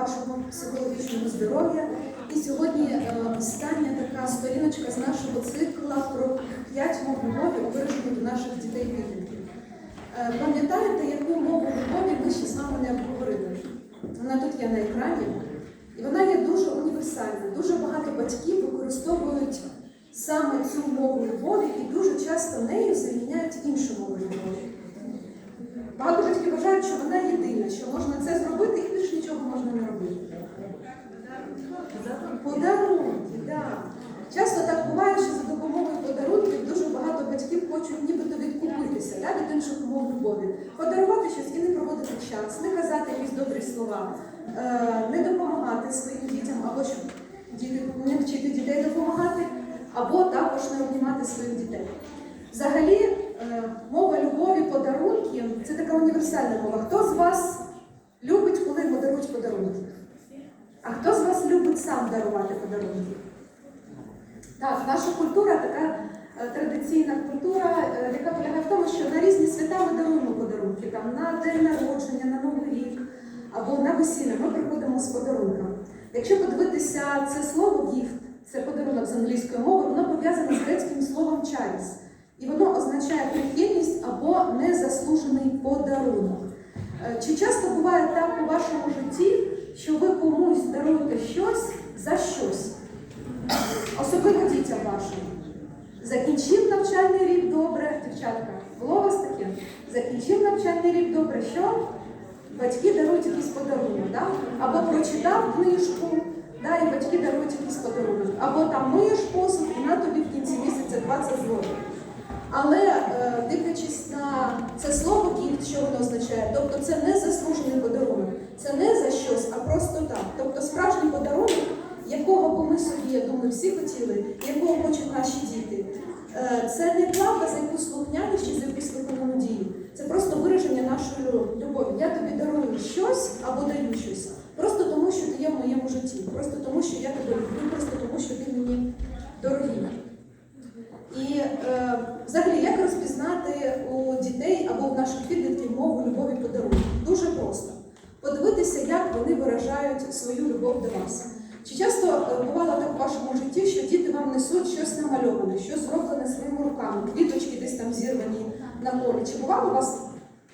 вашого психологічного здоров'я. І сьогодні е, остання така сторіночка з нашого цикла про п'ять мов любові у вираженні до наших дітей підлітків. Е, Пам'ятаєте, яку мову любові ми ще з вами не обговорили? Вона тут є на екрані. І вона є дуже універсальна. Дуже багато батьків використовують саме цю мову любові і дуже часто нею заміняють іншу мову любові. Багато батьків вважають, що вона єдина, що можна це зробити і більше нічого можна не робити. Подарунки, так. Часто так буває, що за допомогою подарунків дуже багато батьків хочуть нібито відкупитися да, від інших мов любові, подарувати щось і не проводити час, не казати якісь добрі слова, е, не допомагати своїм дітям, або щоб діти не вчити дітей допомагати, або також не обнімати своїх дітей. Взагалі, мова любові, подарунків це така універсальна мова. Хто з вас любить, коли йому дарують подарунки? А хто з вас любить сам дарувати подарунки? Так, наша культура така е, традиційна культура, е, яка полягає в тому, що на різні свята ми даруємо подарунки. Там на день народження, на Новий рік або на весілля ми приходимо з подарунком. Якщо подивитися це слово гіфт, це подарунок з англійської мови, воно пов'язане з грецьким словом чайс. І воно означає прихильність або незаслужений подарунок. Е, Чи часто буває так у вашому житті, що ви комусь даруєте щось за щось? Особливо дітям вашим. Закінчив навчальний рік добре, дівчатка. Було у вас таке? Закінчив навчальний рік добре, що? Батьки дарують якийсь подарунок, да? або прочитав книжку, да, і батьки дарують якийсь подарунок. Або там миєш посуд, і на тобі в кінці місяця 20 злотих. Але е, дивлячись на це слово гіфт, що воно означає, тобто це не заслужений подарунок, це не за щось, а просто так. Тобто справжній подарунок, якого б ми собі, я думаю, всі хотіли, якого хочуть наші діти. Е, це не плата за якусь слухняність чи за якусь виконану дію. Це просто вираження нашої любові. Я тобі дарую щось або даю щось. Просто тому, що ти є в моєму житті, просто тому, що я тебе люблю, просто тому, що ти мені дорогий. І е, взагалі, як розпізнати у дітей або у наших підлітків мову любові подарунку? Дуже просто. Подивитися, як вони виражають свою любов до вас. Чи часто е, бувало так у вашому житті, що діти вам несуть щось намальоване, щось зроблене своїми руками, квіточки десь там зірвані на полі? Чи бувало у вас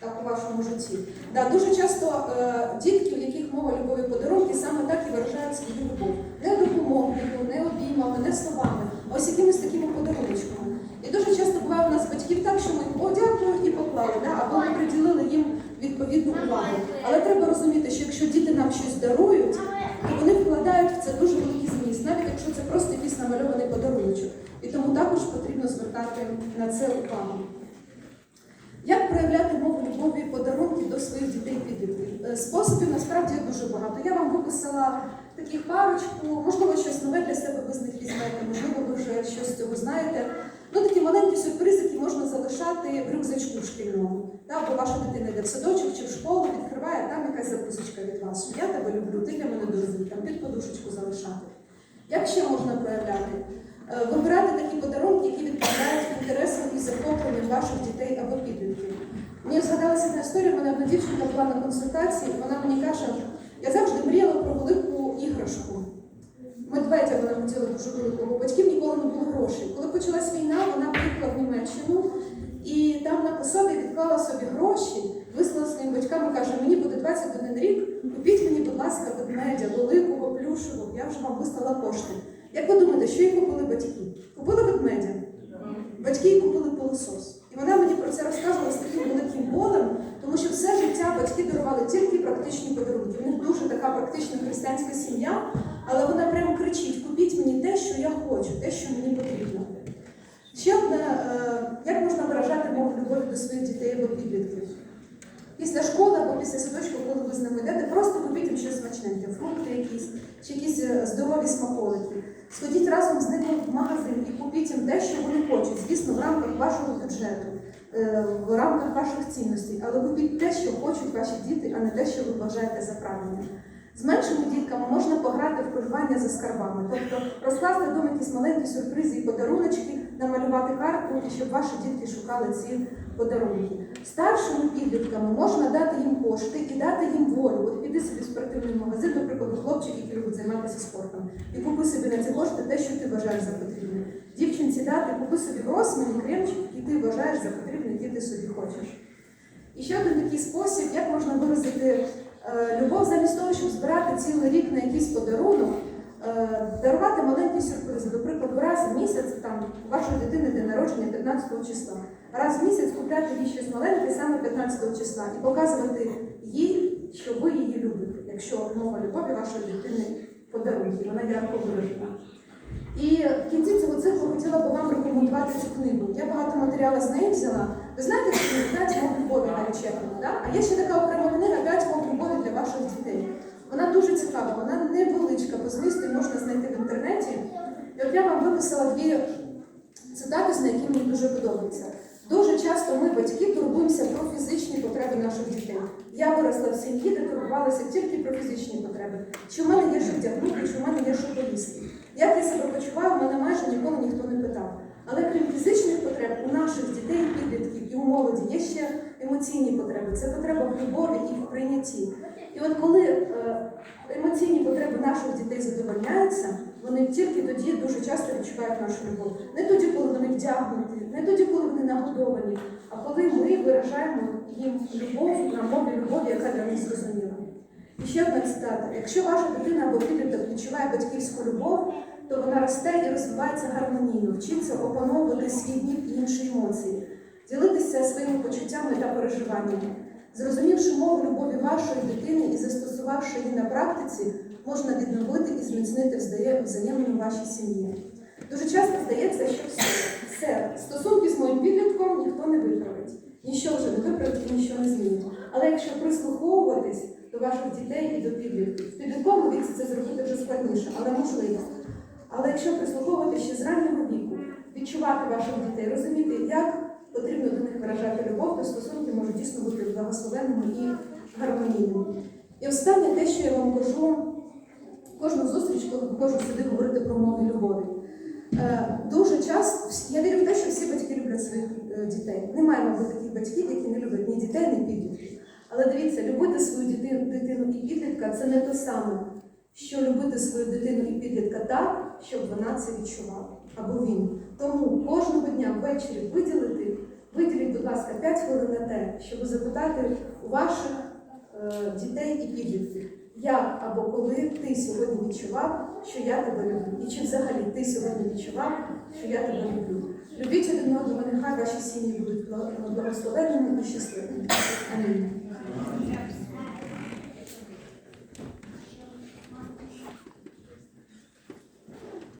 так у вашому житті? Да, дуже часто е, дітки, у яких мова любові подарунки, саме так і виражають свою любов. Не допомогою, не обіймами, не словами, а ось якимись такими подаруночками. І дуже часто буває нас батьків так, що ми їм о, дякую і поклали, да? або ми приділили їм відповідну увагу. Але треба розуміти, що якщо діти нам щось дарують, то вони вкладають в це дуже великий зміст, навіть якщо це просто якийсь намальований подаруночок. І тому також потрібно звертати на це увагу. Як проявляти мову любові і подарунків до своїх дітей і підлітків? Е, Способів насправді дуже багато. Я вам виписала таких парочку, можливо, щось нове для себе ви з них візьмете, можливо, ви вже щось з цього знаєте. Ну, такі маленькі сюрпризики можна залишати в рюкзачку шкільному. Та, бо ваша дитина йде в садочок чи в школу, відкриває там якась записочка від вас. Я тебе люблю, ти для мене дорогий, там під подушечку залишати. Як ще можна проявляти? Е, Вибирати такі подарунки, які відповідають інтересам і захопленням ваших дітей або підлітків. Мені згадалася одна історія, в мене одна дівчинка була на консультації, вона мені каже, я завжди мріяла про велику іграшку. Медведя вона хотіла дуже великого, батьків ніколи не було грошей. Коли почалась війна, вона приїхала в Німеччину і там написала і відклала собі гроші, вислала своїм батькам і каже, мені буде 21 рік, купіть мені, будь ласка, ведмедя, великого, плюшевого, я вже вам вислала кошти. Як ви думаєте, що їй купили батьки? Купили ведмедя. Батьки їй купили пилосос. І вона мені про це розказувала з таким великим болем, тому що все життя батьки дарували тільки практичні подарунки. У них дуже така практична християнська сім'я, але вона прямо кричить: купіть мені те, що я хочу, те, що мені потрібно. Ще одне, е, як можна виражати мову любові до своїх дітей або підлітків? Після школи або після садочку, коли ви з ними йдете, просто купіть їм щось смачненьке, фрукти якісь, чи якісь е, здорові смаколики. Сходіть разом з ними в магазин і купіть їм те, що вони хочуть, звісно, в рамках вашого бюджету, е, в рамках ваших цінностей. Але купіть те, що хочуть ваші діти, а не те, що ви вважаєте за правильне. З меншими дітками можна пограти в полювання за скарбами, тобто розкласти вдома якісь маленькі сюрпризи і подаруночки, намалювати карту, щоб ваші дітки шукали ці подарунки. Старшими підлітками можна дати їм кошти і дати їм волю. От піди собі в спортивний магазин, наприклад, хлопчик, який любить займатися спортом, і купи собі на ці кошти те, що ти вважаєш за потрібне. Дівчинці дати, купи собі розмін, кремчик, який ти вважаєш за потрібне, який ти собі хочеш. І ще один такий спосіб, як можна виразити замість того, щоб збирати цілий рік на якийсь подарунок, е, дарувати маленькі сюрпризи. До прикладу, раз в місяць там вашої дитини день народження 15 числа. Раз в місяць купляти їй щось маленьке саме 15 числа і показувати їй, що ви її любите, якщо мова любові вашої дитини подарунки, вона ярко виражена. І в кінці цього циклу хотіла би вам рекомендувати цю книгу. Я багато матеріалу з неї взяла. Ви знаєте, що 5 мов любові Гаррі Чепмана, да? А є ще така окрема книга 5 мов любові для ваших дітей. Вона дуже цікава, вона невеличка по змісту, можна знайти в інтернеті. І от я вам виписала дві цитати, з які мені дуже подобаються. Дуже часто ми, батьки, турбуємося про фізичні потреби наших дітей. Я виросла в сім'ї, де турбувалися тільки про фізичні потреби. Чи в мене є що вдягнути, чи в мене є що поїсти. Як я себе почуваю, в мене майже ніколи ніхто не питав. Але крім фізичних потреб, у наших дітей, підлітків і у молоді є ще емоційні потреби. Це потреба в любові і в прийнятті. І от коли е, емоційні потреби наших дітей задовольняються, вони тільки тоді дуже часто відчувають нашу любов. Не тоді, коли вони вдягнуті, не тоді, коли вони нагодовані, а коли ми виражаємо їм любов на мові любові, яка для них зрозуміла. І ще одна цитата: якщо ваша дитина або підліток відчуває батьківську любов, то вона росте і розвивається гармонійно, вчиться опановувати свій гнів і інші емоції, ділитися своїми почуттями та переживаннями. Зрозумівши мову любові вашої дитини і застосувавши її на практиці, можна відновити і зміцнити взає- взаємину вашій сім'ї. Дуже часто здається, що все, стосунки з моїм підлітком ніхто не виправить. Ніщо вже не виправить і ніщо не змінить. Але якщо прислуховуватись до ваших дітей і до підлітків, підлітковому віці це зробити вже складніше, але можливо. Але якщо прислуховуватись ще з раннього віку, відчувати ваших дітей, розуміти, як потрібно до них виражати любов, то стосунки можуть дійсно бути благословенними і гармонійними. І останнє те, що я вам кажу, кожну зустріч, коли виходжу сюди говорити про мови любові. Е, Дуже часто я вірю в те, що всі батьки люблять своїх е, дітей. Немає, мабуть, таких батьків, які не люблять ні дітей, ні підлітків. Але дивіться, любити свою дитину і підлітка це не те саме, що любити свою дитину і підлітка так, щоб вона це відчувала або він. Тому кожного дня ввечері виділити, виділіть, будь ласка, 5 хвилин на те, щоб запитати у ваших е, дітей і підлітків, як або коли ти сьогодні відчував, що я тебе люблю, і чи взагалі ти сьогодні відчував, що я тебе люблю. Любіть один одного, нехай ваші сім'ї будуть благословенними і щасливими. Амінь.